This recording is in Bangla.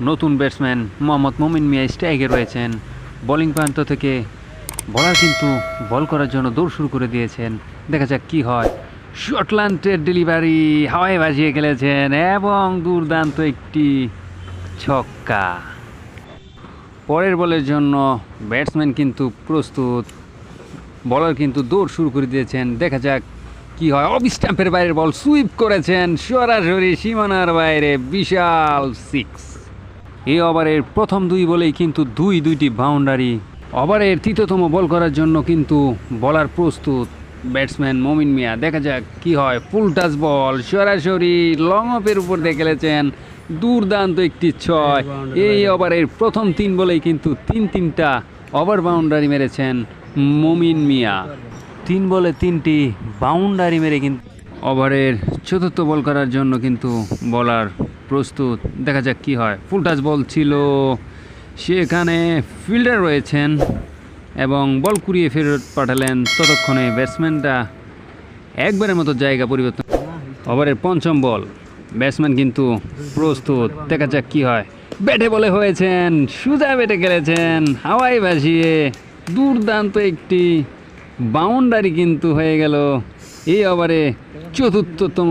নতুন ব্যাটসম্যান মোহাম্মদ মোমিন মিয়া স্ট্রাইকে রয়েছেন। বোলিং প্রান্ত থেকে বলার কিন্তু বল করার জন্য দৌড় শুরু করে দিয়েছেন। দেখা যাক কি হয়। শর্টল্যান্ডের ডেলিভারি হাওয়ায় বাজিয়ে খেলেছেন এবং দুর্দান্ত একটি ছক্কা। পরের বলের জন্য ব্যাটসম্যান কিন্তু প্রস্তুত। বলার কিন্তু দৌড় শুরু করে দিয়েছেন। দেখা যাক কি হয়। অফ স্ট্যাম্পের বাইরের বল সুইপ করেছেন সরাসরি সীমানার বাইরে বিশাল সিক্স। এই ওভারের প্রথম দুই বলেই কিন্তু দুই দুইটি বাউন্ডারি। ওভারের তৃতীয়তম বল করার জন্য কিন্তু বলার প্রস্তুত। ব্যাটসম্যান মমিন মিয়া দেখা যাক কি হয়। ফুল টাচ বল সরাসরি লং অফের উপর দিয়ে খেলেছেন। দুর্দান্ত একটি ছয়। এই ওভারের প্রথম তিন বলেই কিন্তু তিন তিনটা ওভার বাউন্ডারি মেরেছেন মমিন মিয়া। তিন বলে তিনটি বাউন্ডারি মেরে কিন্তু ওভারের চতুর্থ বল করার জন্য কিন্তু বলার প্রস্তুত। দেখা যাক কি হয়। ফুল টাচ বল ছিল। সেখানে ফিল্ডার রয়েছেন এবং বল কুড়িয়ে ফেরত পাঠালেন ততক্ষণে ব্যাটসম্যানটা একবারের মতো জায়গা পরিবর্তন ওভারের পঞ্চম বল ব্যাটসম্যান কিন্তু প্রস্তুত। দেখা যাক কি হয়। ব্যাটে বলে হয়েছেন। সুজা ব্যাটে খেলেছেন হাওয়াই ভাসিয়ে দুর্দান্ত একটি বাউন্ডারি কিন্তু হয়ে গেল। এই ওভারে চতুর্থতম